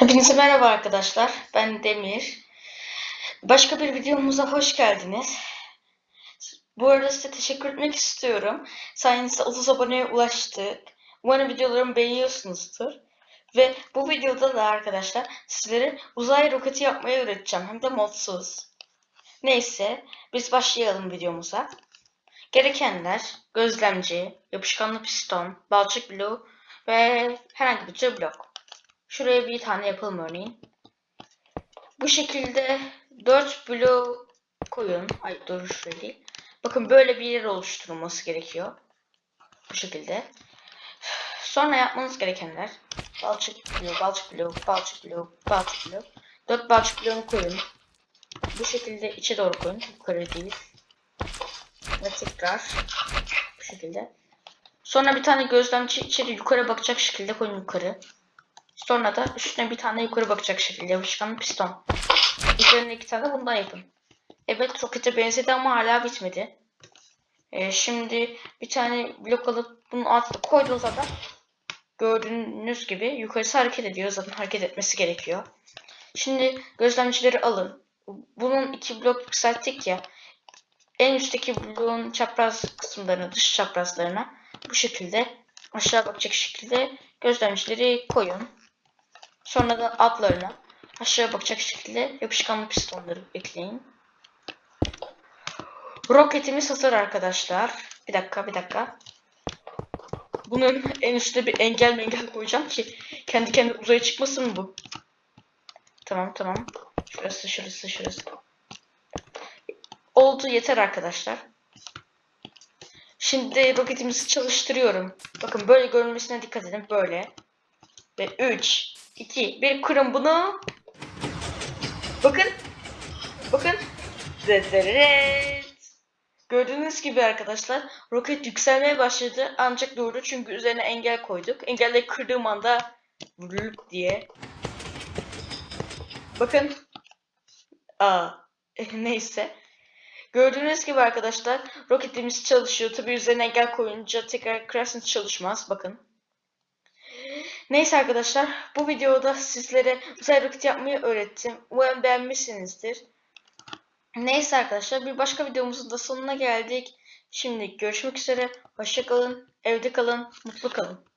Hepinize merhaba arkadaşlar. Ben Demir. Başka bir videomuza hoş geldiniz. Bu arada size teşekkür etmek istiyorum. Sayenizde 30 aboneye ulaştık. Umarım videolarımı beğeniyorsunuzdur. Ve bu videoda da arkadaşlar sizlere uzay roketi yapmayı öğreteceğim. Hem de modsuz. Neyse biz başlayalım videomuza. Gerekenler gözlemci, yapışkanlı piston, balçık bloğu ve herhangi bir tür blok. Şuraya bir tane yapalım örneğin. Bu şekilde 4 blok koyun. Ay dur şöyle değil. Bakın böyle bir yer oluşturulması gerekiyor. Bu şekilde. Sonra yapmanız gerekenler balçık blok, balçık blok, balçık blok, balçık blok. 4 balçık bloğunu koyun. Bu şekilde içe doğru koyun. Yukarı değil. Ve tekrar bu şekilde. Sonra bir tane gözlemci içeri yukarı bakacak şekilde koyun yukarı. Sonra da üstüne bir tane yukarı bakacak şekilde yapışkan piston. Üzerine iki tane bundan yapın. Evet rokete benzedi ama hala bitmedi. Ee, şimdi bir tane blok alıp bunun altına koyduğunuz zaman gördüğünüz gibi yukarısı hareket ediyor. Zaten hareket etmesi gerekiyor. Şimdi gözlemcileri alın. Bunun iki blok yükselttik ya. En üstteki bloğun çapraz kısımlarına, dış çaprazlarına bu şekilde aşağı bakacak şekilde gözlemcileri koyun. Sonra da altlarına aşağı bakacak şekilde yapışkanlı pistonları ekleyin. Roketimiz hazır arkadaşlar. Bir dakika bir dakika. Bunun en üstüne bir engel mengel koyacağım ki kendi kendine uzaya çıkmasın bu? Tamam tamam. Şurası şurası şurası. Oldu yeter arkadaşlar. Şimdi roketimizi çalıştırıyorum. Bakın böyle görünmesine dikkat edin. Böyle. Ve 3, 2, 1 kurun bunu. Bakın. Bakın. Gördüğünüz gibi arkadaşlar roket yükselmeye başladı ancak durdu çünkü üzerine engel koyduk. Engelleri kırdığım anda vuruluk diye. Bakın. Aa, neyse. Gördüğünüz gibi arkadaşlar roketimiz çalışıyor. Tabi üzerine engel koyunca tekrar kırarsınız çalışmaz. Bakın. Neyse arkadaşlar bu videoda sizlere uzay roket yapmayı öğrettim. Umarım beğenmişsinizdir. Neyse arkadaşlar bir başka videomuzun da sonuna geldik. Şimdi görüşmek üzere. Hoşça kalın. Evde kalın. Mutlu kalın.